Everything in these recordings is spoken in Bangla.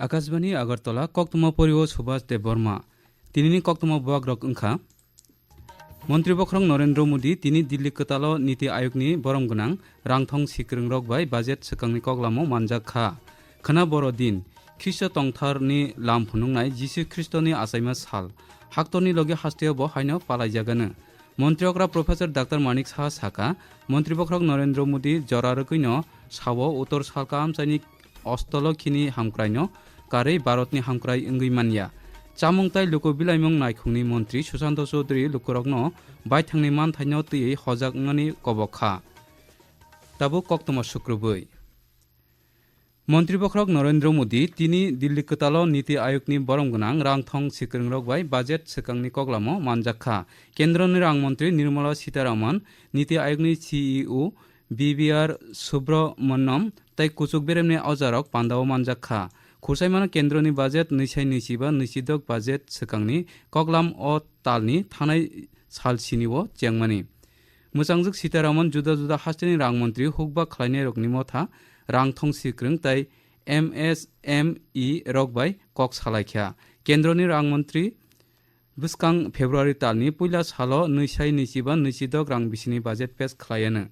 আকাশবাণী, আগরতলা, কক্তম পরিও সুভাষ দেববর্মা তিনি কক্তম বক রক ওংখা মন্ত্রী বখ্রং নরেন্দ্র মোদী, তিনি দিল্লি কতাল নীতি আয়োগনি বরম গোনাং, রাংথং সিক্রং রক বাই বাজেট সেকাংনি কগলামো মানজাক খা। খানা বড়দিন খ্রিস্ট তংথারনি লাম ফুনুংনাই যিশু খ্রিস্টনি আসাইমা সাল হাক্তরনি লগে হাস্তেও বহাইনো পালাইজাগানো মন্ত্রীকরা প্রফেসর ডাক্তার মানিক সাহা সাকা মন্ত্রী বখ্রং নরেন্দ্র মোদী জরারকৈন সাব উত্তর সালকা আমচাইনি অস্তলখিনি হামক্রাইন কারে ভারতনি হামক্রাই ওঙ্গি মানিয়া চামুংাই লুকু বিলাইম নাইখুংনি মন্ত্রী সুশান্ত চৌধুরী লুকুরগ্ন বাইথাংনি মানথাইন তৈয়ে হজাকি কবখা তাবো ককটমা শুক্রবৈ মন্ত্রী বখরক নরেন্দ্র মোদী তিনি দিল্লি কতাল নীতি আয়োগনি বরম গনাং রাংথং সিক্রংরক বাই বাজেট সিকাংনি কগলামো মানজাক্ষা কেন্দ্রনি রাংমন্ত্রী নির্মলা সীতারামন নীতি আয়োগনি সিইও বিবিআর সুব্রমণ্যম তাই কুচুক বেরেমনি অজারক পান্ডাও মানজাকা खुरसाइमानो केन्द्रनि बाजेट नैसाय नैजिबा नैजिदक बाजेट सोखांनि कगलाम अ तालनि थानाय सालसिनिओ जेंमानि मोजांजों सीतारामन जुदा जुदा हास्टेनि रांमन्त्रि हुकबा खालायनाय रकनि मथा रां थंसिक्रं ताइ एम एस एम इ रकबाय कक सालायख्या केन्द्रनि रांमन्त्रि बुसकां फेब्रुवारि तालनि पुइला साल नैसाय नैजिबा नैजिदक रां बिसिनि बाजेट पेस खालायानो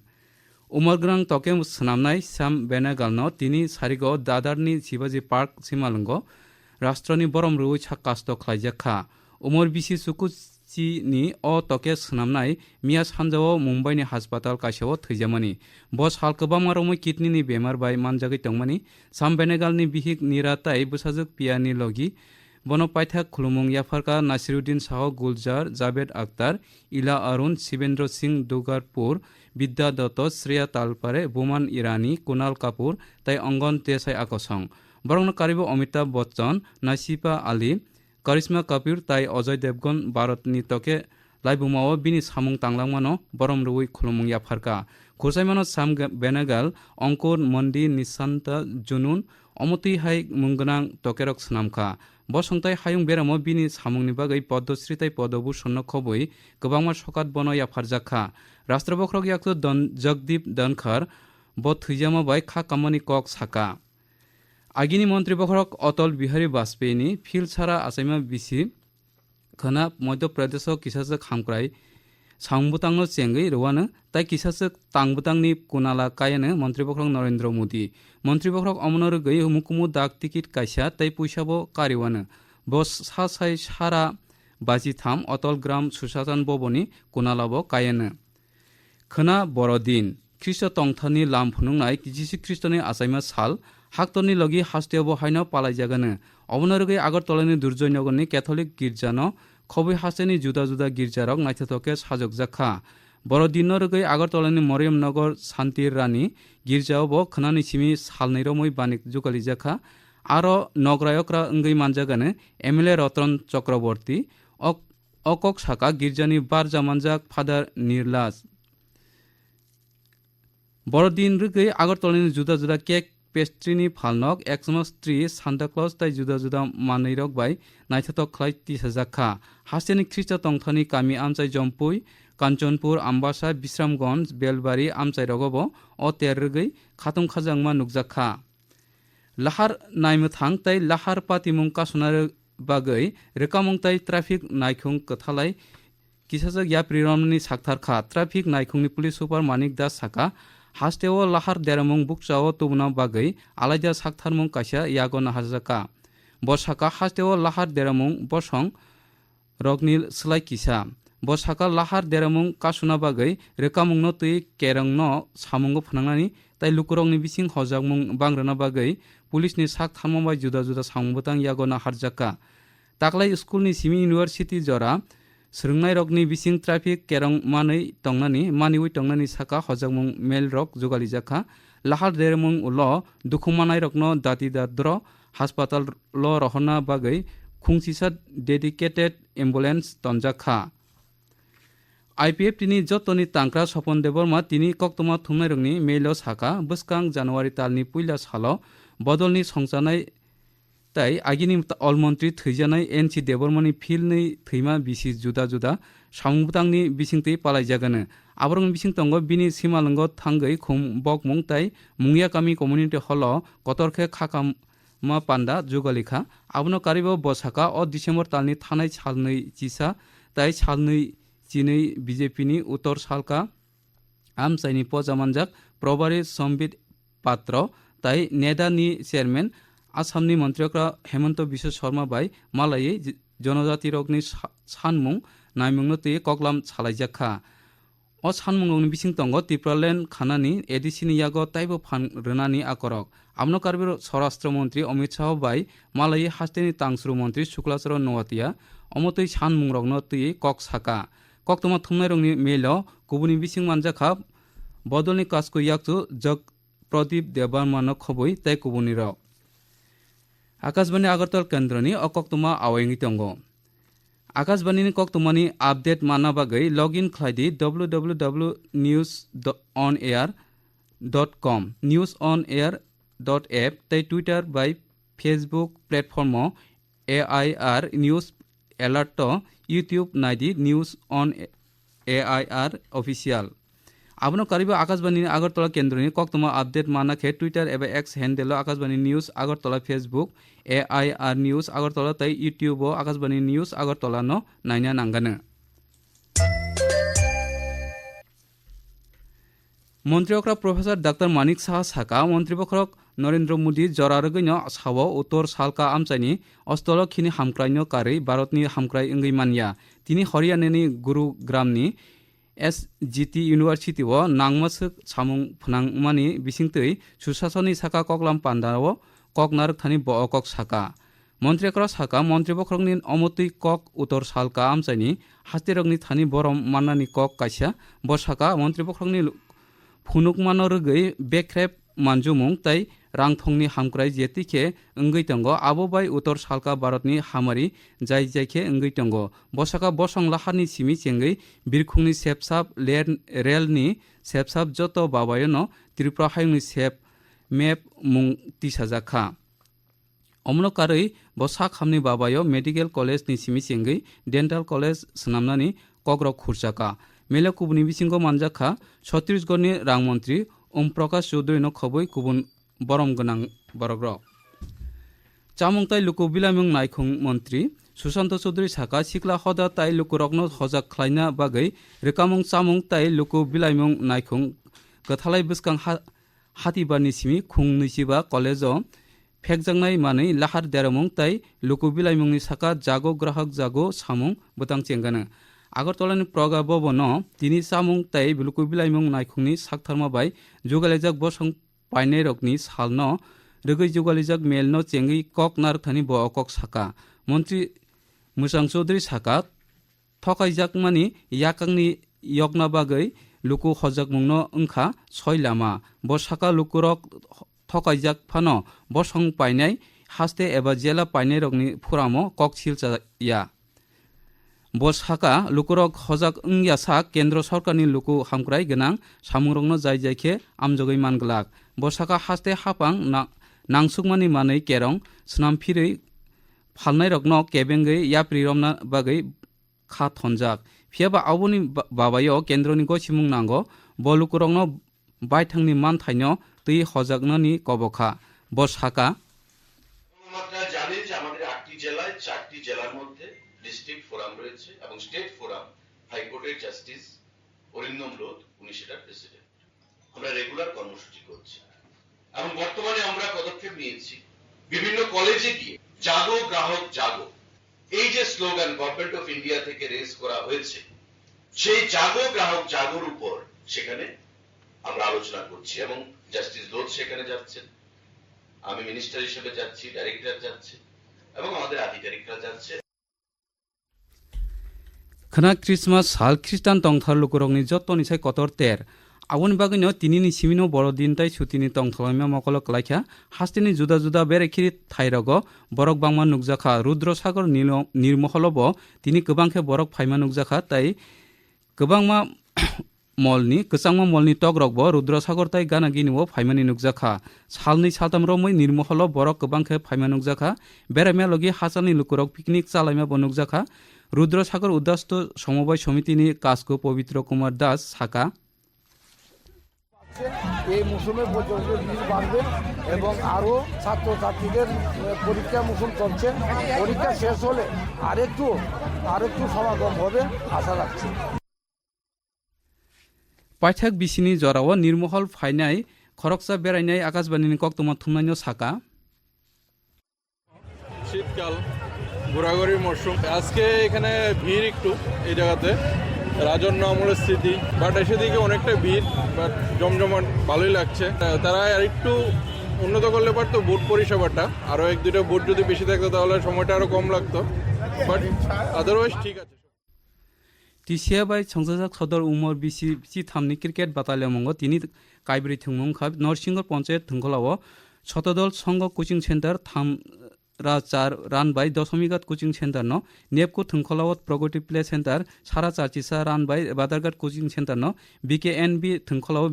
उमरग्रां तके सोनामनाय साम बेनागालनो तिनि सारिगाव दादारनि शिवाजी पार्क सिमालंग राष्ट्रनि बरम रुइ सा कास्ट खालायजाखा उमर बिसि सुकुचिनि अ तके सोनामनाय मिया सानजाव मुम्बाइनि हासपाताल कासेव थैजामानि बस हाल गोबां मारमै किडनिनि बेमार बाय मानजागै दंमानि साम बेनेगालनि बिहिक निराताय बुसाजुक पियानि लगी বন পাইথা খুলুমুং ইয়াফারকা নাসিরুদ্দিন শাহ গুলজার জাভেদ আক্তার ইলা অরুণ শিবেন্দ্র সিং দুগারপুর বিদ্যা দত্ত শ্রেয়া তালপারে বোমান ইরানি, কুনাল কাপুর, তাই অঙ্গন দেশাই আকসং। বরং কারিব অমিতাভ বচ্চন নাসিফা আলী, করিশ্মা কাপুর, তাই অজয় দেবগন ভারতনি তকে লাইবুমাও বিনি সামুং তাংলাংমানো বরম রুই খুলুমুং ইয়াফারকা। খুরসাইমানো সাম বেনাগাল, অঙ্কুর মন্দি নিশান্তা জুনুন, অমতি হাই মুংগনাং তকেরক স্নামখা বসংতাই হায়ুং বেরামো বিনি সামুংনি বাগৈ পদ্মশ্রী তাই পদভূষণ খবই গোबांमा সকাত বন ইয়াফারজাখা রাষ্ট্রবক্রক ইয়াকু দন জগদীপ দনখর থুইজামা বাই খা কামানি কক সাকা আগিনি মন্ত্রী বখরক অটল বিহারী বাজপেয়ীনি ফিল ছাড়া আসাইমা বিসি খনা মধ্যপ্রদেশ কিসাজ হামক্রাই সাংবুতাংনো চেঙ্গৈ রোয়ানো তাই কিসাসক তাংবুতাংনি কুনালা কায়ানো মন্ত্রী বখরক নরেন্দ্র মোদী মন্ত্রী বখরক অমনর গৈ হুমুকুমু ডাক টিকিট কাইসা তাই পয়সাবো কারিওয়ানো বস সা সাই সারা বাজি থাম অটল গ্রাম সুশাসন ভবনি কুনালাবো কায়ানো খনা বড়দিন খ্রিস্ট তংথানি লাম ফুনুংনাই যিশু খ্রিস্টনি আসাইমা সাল হাক্তনি লগি হাস্তিয়াবো হাইনো পালাইজাগানো অবনরগৈ আগরতলানি দুর্জয়নগরনি ক্যাথলিক গির্জানো খবি হাসেনি জুদা জুদা গির্জারক নাইথতকে সাজক জাখা বড়দিন রগৈ আগরতলানি মরিয়মনগর শান্তির রানী গির্জাও ব খনানি সিমি সালনৈর মই বানিক জুকালি জাখা আর নগরায়করা অঙ্গই মানজাগানে এমএলএ রতন চক্রবর্তী অকক শাখা গির্জানি বারজা মানজাক ফাদার নির্লাস বড়দিন রগৈ আগরতলানি জুদা জুদা কেক પેસ્ટ્રીની ફાલનોક એક્સમસ ત્રીસ સાન્તાક્લોઝ તાઈ જુદા જુદા માનૈરક બાઈ નાઇથતક ખલાઈ તીસ હજાખા હાસેની ખ્રિસ્ટ તંથની કામી આમચાઈ જમ્પુઈ কাঞ্চনপুর, আম্বাসা, বিশ্রামগঞ্জ, বেলবাড়ি, আমচাই রগব, অ তেরগৈ খাতুম খাজাংমা নুকজাখা লাহার নাইমথাং, তাই লাহার পাতিমুং কাসনার বাগৈ রেকামুং তাই ট্রাফিক নাইখুং কথালাই কিসাজাক ইয়া প্রিরমনি সাকথারখা ট্রাফিক নাইখুংনি পুলিশ সুপার মানিক দাস সাকা hasteo lahar deremung bukchao tubna bagui alaida saktharmung kaisa yagona hajaka bosaka hasteo lahar deremung bosong rognil slai kisa bosaka lahar deremung kasuna bagui rekamungno tui kerengno samungo phanangnani তাই লুকুরংনি বিসিং হজাকমুং বাংরানা বাগৈ পুলিশনি সাক থামবাই জুদা জুদা সামবতাং ইয়াগনা হারজাকা তাকলাই স্কুলনি সিমি ইউনিভার্সিটি জরা স্রংনাই রকনি বিসিং ট্রাফিক কেরং মাनै তংনানি মানিউই তংনানি সাকা হজাকমুং মেল রক জগালিজাখা লাহার দেরমুং উল দুখুমানাই রকনো দাতি দাদ্র হাসপাতাল ল রহনা বাগৈ খুংসিসা ডেডিকেটেড এম্বুলেন্স তনজাখা আইপিএফ তিনি যতনি তাংক্রা স্বপন দেবর্মা তিনি কক্তমা থুমনাইরংনি মেল সাকা বসকাং জানুয়ারি তালনি পুইলা সাল বদলনি সংজানাय তাই আগিনি অলমন্ত্রী থৈজানাই এনসি দেবরমণি ফিলনি থৈমা বিশি জুদা জুদা সামুতাংনি বিসিংতি পালাই জাগানো। আবরং বিসিং তঙ্গ বিনি সীমালঙ্গ থাঙ্গই খুম বক মুং তাই মুংয়া কামি কমিউনিটি হল কতরখে খাকাম মা পান্ডা যুগলেখা। আবনো কারিব বসাকা অ ডিসেম্বর তালনি থানায় ছালনৈ চিসা, তাই ছালনৈ চিনৈ বিজেপিনি উত্তর সালকা। আমসাইনি পজামানজাক প্রবারী সম্বিত পাত্র, তাই নেদানি chairman আসামনি মন্ত্রীকরা Hemanta Biswa Sarma by মালাইয়ে জনজাতির অগ্নি সানমুং নাইমুংনো তুই কগলাম সালাইজাখা অ সানমুংনি বিসিং তঙ্গ ত্রিপুরাল্যান্ড খানানি এডিসিনি ইয়াগ তাইব ফান রেনানি আকরক। আমনো কার্বির স্বরাষ্ট্রমন্ত্রী অমিত শাহ বাই মালাই হাস্তেনি তাংসুরু মন্ত্রী শুক্লাচরণ নোয়াতিয়া। অমতই সানমুং রগ্ন তুই কক সাকা। কক তোমা থুমনাই রংনি মেল গুবুনি বিসিং মানজাখা বদলনি কাসকু ইয়াকচু জগ প্রদীপ দেবান মানক খবই তাই কুবুনি রক আকাশবাণী আগরতল কেন্দ্রনি অকক্তমা আওয়াইঙ্গি দঙ্গ আকাশবাণীনি কক্তমানি আপডেট মানা বাগৈ log in খাইদি W W W news on air dot com news on air dot app তাই Twitter by Facebook platform A I R news alert YouTube নাইদি news on A I R official आपनो करीब आकाशवाणी अगरतला केंद्र ने कक्तम अपडेट माना खे ट्विटर एवं X handle Akashvani news Agartala Facebook A I R news Agartala तई यूट्यूब आकाशवाणी न्यूज अगरतला न नायना नांगानो মন্ত্রীকরা প্রফেসর ডাক্তার মানিক সাহা সাকা, মন্ত্রীপক্ষক নরেন্দ্র মোদী জর আরগৈন্য সাও উত্তর সালকা আমচাইনি অস্তল খিনি হামক্রাইন্য কারি ভারতনি হামক্রাই ওঙ্গি মানিয়া তিনি হরিয়ানানি গুরুগ্রামনি एस जिटि इउनिभार्सिटि व नांमासक सामुं फनांमानि बिसिंतै सुशासननि साका ककलाम पान्डाव कक नारकथानि ब कक साका मन्त्रीकरा साका मन्त्रीपक्षरनि अमतै कक उत्तर सालका आमचाइनि हास्तिरकनि थानि बरम मान्नानि कक काइसा ब साका मन्त्रीपक्षरनि फुनुकमानो रोगै बेख्रेब मानजुमुं तै रांथंनि हामक्राय जेतिखे ओंगै दंग आबो बाय उत्तर सालका भारतनि हामारि जाय जायखे ओंगै दंग बसाका बसं लाहारनि सिमि चेंगै बिरखुंनि सेबसाब रेलनि सेबसाब जत बाबायनो त्रिपुरा हायुंनि सेब मेप मुं तिसाजाखा अमनो कारै बसा खामनि बाबायो मेडिकेल कलेजनि सिमि चेंगै डेन्टाल कलेज सनामनानि कग्रक खुरजाका मेले कुबुनि बिसिंगो मानजाखा छत्तीसगढ़नि रांमन्त्रि ओम प्रकाश चौधुरीनो खबै गुबुन बरम गोनां बरग्रक চামুংতাই লুকু বিলামুং নাইখুং মন্ত্রী সুশান্ত চৌধুরী সাকা সিকলা হদা তাই লুকু রগ্ন হজাক খাইনা বাগৈ রেকামুং চামুং তাই লুকু বিলাইমুং নাইখুং গথালাই বুসকাং হাতিবানি সিমি খুং নিচিবা কলেজ ফেকজাংনাই মাनै লাহার দেরমুং তাই লুকু বিলাইমুংনি সাকা জাগো গ্রাহক জাগো সামুং বুতাং চেঙ্গানো আগরতলানি প্রগা ববন তিনি সামুং তাই লুকু বিলাইমুং নাইখুংনি সাকথারমা বাই যোগালেজাক বসং painai rokni salno rgui jugalijak melno chengri kok narthani bo okok saka মন্ত্রী মুসাং চৌধুরী সাকাত ঠকাইজাকমানি ইয়াকাংনি ইয়কনা বাগৈ লুকু হজাকমুংন ওংখা ছয় লামা ব সাকা লুকুরক ঠকাইজাক ফানো বসং পাইনাই হাস্তে এবা জেলা পাইনাই রকনি ফুরামো কক ছিল ইয়া bo saka lukurok hojak ongya sak kendro sorkarni luku hamkrai genang samungrokno jai jai khe amjogoi manglak bo saka haste hapang na nangsukmani manui kerong snamphirui phalnai rokno kebengei yapri romna bagai kha thonjak phiaba aboni babayo kendroni go simung nango bo lukurokno bai thangni man thaino tui hojaknani kobokha bo saka district forum রয়েছে এবং স্টেট ফোরাম হাইকোর্টের জাস্টিস অরিন্দম লোধ উনি সেটার প্রেসিডেন্ট। আমরা রেগুলার কর্মসূচি করছি। এবং বর্তমানে আমরা পদক্ষেপ নিয়েছি, বিভিন্ন কলেজে গিয়ে, জাগো গ্রাহক জাগো। এই যে স্লোগান গভর্নমেন্ট অফ ইন্ডিয়া থেকে রেজ করা হয়েছে, সেই জাগো গ্রাহক জাগোর উপর সেখানে আমরা আলোচনা করছি এবং জাস্টিস লোধ সেখানে যাচ্ছেন, আমি মিনিস্টার হিসেবে যাচ্ছি ডাইরেক্টর যাচ্ছে এবং আমাদের আধিকারিকরা যাচ্ছে খনা খ্রিসমাস সাল খ্রিস্টান টংথার লোকরকনি যত্ন ইসাই কতর তের আগুন বাগিন তিনি নিসিমিনো বড়দিন তাই সুতিনি টংথলামিয়া মকল লাইখা হাস্তিনি জুদা জুদা বেরেখিরি থাইরগ বরক বাংমা নুকজাখা রুদ্রসাগর নীল নির্মহলব তিনি গোবাংখে বরক ফাইমা নুকজাখা তাই গোবাংমা মলনি কচাংমা মলনি টক রকব রুদ্রসাগর তাই গানা গিনিও ফাইমানি নুকজাখা সালনি সাতাম রমই নির্মহল বরক গোবাংখে ফাইমা নুকজাখা বেড়ামিয়া লগি হাসালনি লুকুরক পিকনিক চালাইমা বনুকজাখা রুদ্রসাগর উদ্ধাস্ত সমবায় সমিতি নিয়ে কাস্কো পবিত্র কুমার দাস শাখা এই মৌসুমে পর্যন্ত বাড়বে এবং আরও ছাত্রছাত্রীদের পরীক্ষা মৌসুম চলছে। পরীক্ষা শেষ হলে আরেকটু আরেকটু সমাগম হবে আশা রাখছি। পাইথাক বিশিনী জরাও নির্মহল ফাইনাই খরকসা বেড়াইনাই আকাশবাণীনি তোমার থুমনাইন শাখা। শীতকাল ঘোরাঘুরির মরশুম। আজকে এখানে ভিড় একটু এই জায়গাতে। রাজন্য আমলের স্মৃতি বাট এসে দিকে অনেকটা ভিড় বাট জমজমাট ভালোই লাগছে। তারা আর একটু উন্নত করলে পারতো বুট পরিষেবাটা। আরও এক দুটো বুট যদি বেশি থাকতো তাহলে সময়টা আরও কম লাগতো। বাট আদারওয়াইজ ঠিক আছে। টিসিয়া बाय সংসাজাক সদর উমর বিসি সি থামনি ক্রিকেট বাতালিয়া মঙ্গ তিনি কাইব্রি থুংমুং খাব, নরসিংহ পঞ্চায়েত থুংখলাও শতদল সংঘ কোচিং সেন্টার থাম রা চার, রানবাই দশমীঘাট কোচিং সেন্টার ন, নেপকো থংখলাওয়াত প্রগতি প্লে সেন্টার, সারা চারচিসা রানবাই বাদারঘাট কোচিং সেন্টার ন বিকে এন বি থংখলাও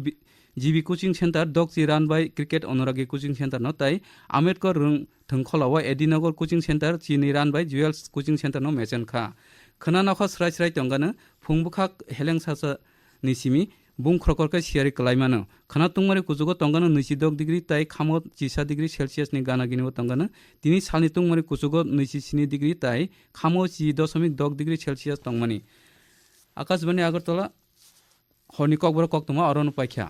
জিবি কোচিং সেন্টার দকচি রানবাই ক্রিকেট অনুরাগী কোচিং সেন্টার ন, তাই আম্বেদকর রং থংখলাওয়া এডিনগর কোচিং সেন্টার, চিনি রানবাই জুয়েলস কোচিং সেন্টার ন মেচেন খা। খনানখা স্রাই স্রাই টঙ্গানো ফুংবুখাক হেলেং সাসা নিসিমি bung khrokorkai siari kalaimano khana tungmari kujugo tongano nichi dok degree tai khamo jisa degree celsius ni gana gini tongano tini salni tungmari kujugo nichi sini degree tai khamo ji dosomik dok degree celsius tongmani Akashvani Agartala হনিকক বড় কক তোমা অরণ পাইখ্যা